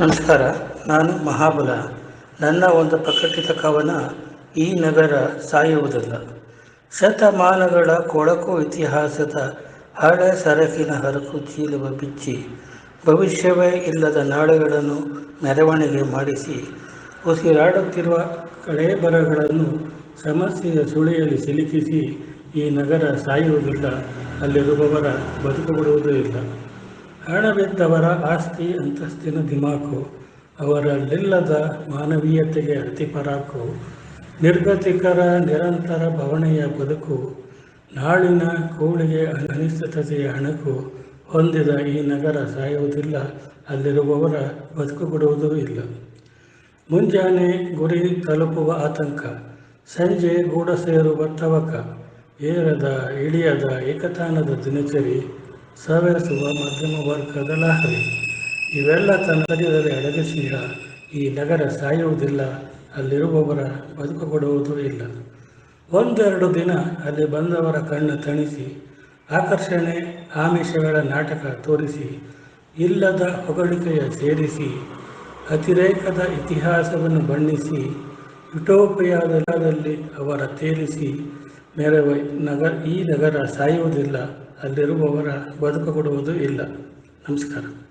ನಮಸ್ಕಾರ ನಾನು ಮಹಾಬಲ, ನನ್ನ ಒಂದು ಪ್ರಕಟಿತ ಕವನ ಈ ನಗರ ಸಾಯುವುದಿಲ್ಲ. ಶತಮಾನಗಳ ಕೊಳಕು ಇತಿಹಾಸದ ಹಳೆ ಸರಕಿನ ಹರಕು ಚೀಲುವ ಬಿಚ್ಚಿ, ಭವಿಷ್ಯವೇ ಇಲ್ಲದ ನಾಳೆಗಳನ್ನು ಮೆರವಣಿಗೆ ಮಾಡಿಸಿ, ಉಸಿರಾಡುತ್ತಿರುವ ಕಳೇಬರಗಳನ್ನು ಸಮಸ್ಯೆಯ ಸುಳಿಯಲ್ಲಿ ಸಿಲುಕಿಸಿ ಈ ನಗರ ಸಾಯುವುದಿಲ್ಲ, ಅಲ್ಲಿರುವವರ ಬದುಕು ಬಿಡುವುದೂ ಇಲ್ಲ. ಹಣವಿದ್ದವರ ಆಸ್ತಿ ಅಂತಸ್ತಿನ ದಿಮಾಕು ಅವರಲ್ಲಿಲ್ಲದ ಮಾನವೀಯತೆಗೆ ಅತಿಪರಾಕು ನಿರ್ಗತಿಕರ ನಿರಂತರ ಭವಣೆಯ ಬದುಕು, ನಾಳಿನ ಕೂಳಿಗೆ ಅನಿಶ್ಚಿತತೆಯ ಹಣಕು ಹೊಂದಿದ ಈ ನಗರ ಸಾಯುವುದಿಲ್ಲ, ಅಲ್ಲಿರುವವರ ಬದುಕು ಬಿಡುವುದೂ ಇಲ್ಲ. ಮುಂಜಾನೆ ಗುರಿ ತಲುಪುವ ಆತಂಕ, ಸಂಜೆ ಗೂಡ ಸೇರುವ ತವಕ, ಏರದ, ಇಳಿಯದ ಏಕತಾನದ ದಿನಚರಿ ಸವೆಸುವ ಮಧ್ಯಮ ವರ್ಗದ ಲಹರಿ ಇವೆಲ್ಲ ತನ್ನರಿಯದಲ್ಲಿ ಅಡಗಿಸಿಯ ಈ ನಗರ ಸಾಯುವುದಿಲ್ಲ, ಅಲ್ಲಿರುವವರ ಬದುಕು ಕೊಡುವುದೂ ಇಲ್ಲ. ಒಂದೆರಡು ದಿನ ಅಲ್ಲಿ ಬಂದವರ ಕಣ್ಣು ತಣಿಸಿ, ಆಕರ್ಷಣೆ, ಆಮಿಷಗಳ ನಾಟಕ ತೋರಿಸಿ, ಇಲ್ಲದ ಹೊಗಳಿಕೆಯ ಸೇರಿಸಿ, ಅತಿರೇಕದ ಇತಿಹಾಸವನ್ನು ಬಣ್ಣಿಸಿ ಯುಟೋಪಿಯಾದಲ್ಲಿ ಅವರ ತೇರಿಸಿ ಮೆರವ ನಗರ ಈ ನಗರ ಸಾಯುವುದಿಲ್ಲ. ಅಲ್ಲಿರುವವರ ಬದುಕು ಕೊಡುವುದು ಇಲ್ಲ. ನಮಸ್ಕಾರ.